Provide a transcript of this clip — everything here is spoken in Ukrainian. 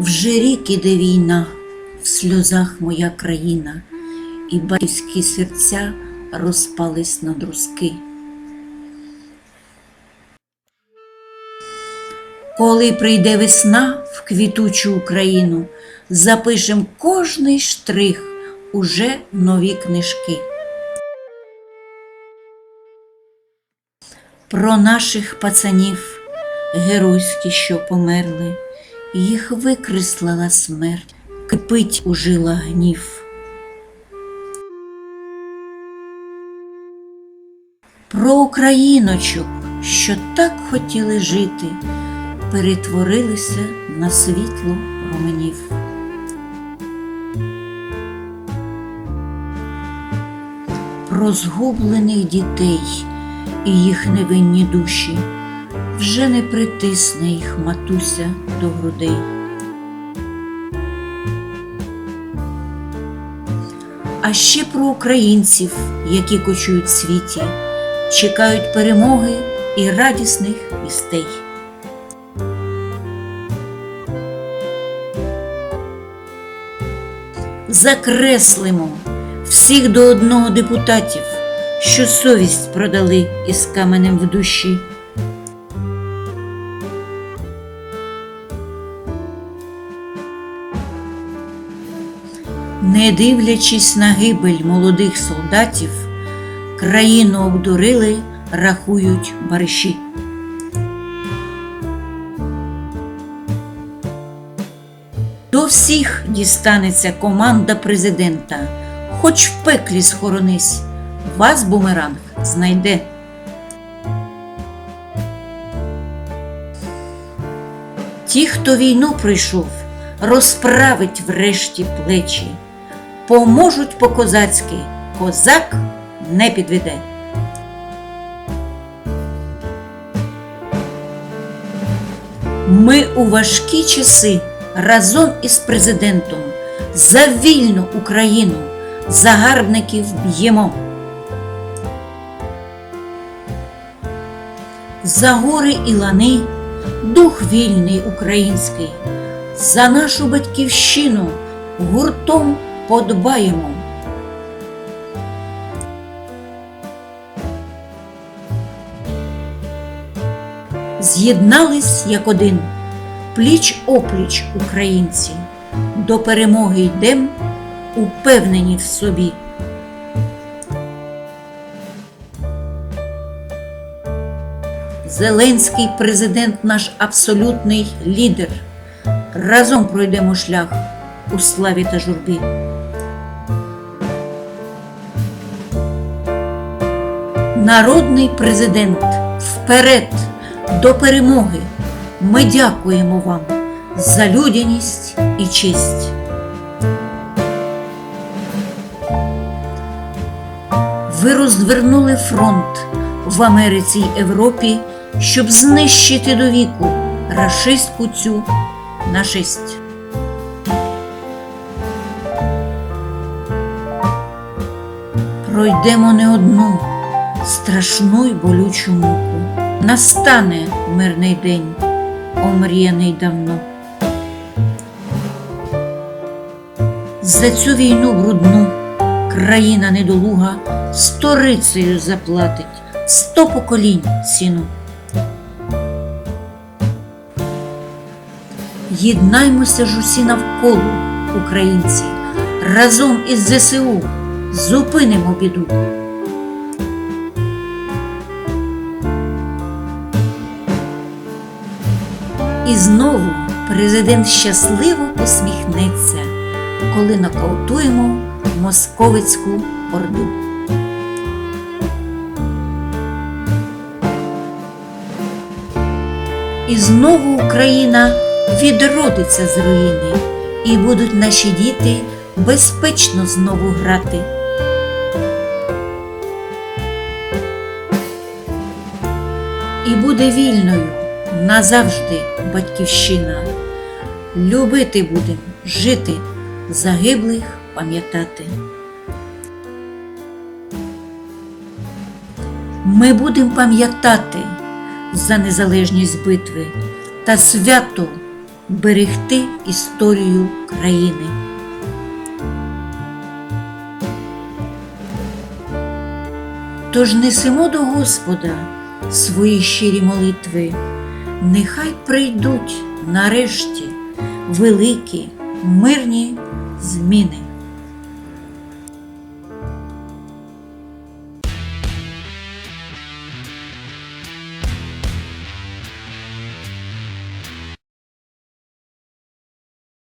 Вже рік іде війна, в сльозах моя країна, і батьківські серця розпались на друзки. Коли прийде весна в квітучу Україну, запишем кожний штрих уже нові книжки. Про наших пацанів, геройські, що померли, їх викреслила смерть, кипить у жилах гнів. Про україночок, що так хотіли жити, перетворилися на світло променів. Про згублених дітей і їх невинні душі вже не притисне їх матуся до грудей. А ще про українців, які кочують в світі, чекають перемоги і радісних вістей. Закреслимо всіх до одного депутатів, що совість продали із каменем в душі. Не дивлячись на гибель молодих солдатів, країну обдурили, рахують бариші. До всіх дістанеться команда президента, хоч в пеклі схоронись, вас бумеранг знайде. Ті, хто війну пройшов, розправить врешті плечі, поможуть по-козацьки, козак не підведе. Ми у важкі часи разом із президентом за вільну Україну загарбників б'ємо. За гори і лани дух вільний український, за нашу батьківщину гуртом подбаємо. З'єднались як один, пліч опліч українці, до перемоги йдем, упевнені в собі. Зеленський президент наш абсолютний лідер. Разом пройдемо шлях у славі та журбі. Народний президент вперед до перемоги. Ми дякуємо вам за людяність і честь. Ви розвернули фронт в Америці й Європі, щоб знищити до віку рашистську цю нашесть. Пройдемо не одну страшну й болючу муку. Настане мирний день, омріяний давно. За цю війну брудну країна недолуга сторицею заплатить сто поколінь ціну. Єднаймося ж усі навколо, українці, разом із ЗСУ зупинимо біду. І знову президент щасливо посміхнеться, коли нокаутуємо московицьку орду. І знову Україна відродиться з руїни, і будуть наші діти безпечно знову грати. І буде вільною назавжди батьківщина. Любити будем, жити, загиблих пам'ятати. Ми будемо пам'ятати за незалежність битви та свято берегти історію країни. Тож несемо до Господа свої щирі молитви, нехай прийдуть нарешті великі мирні зміни.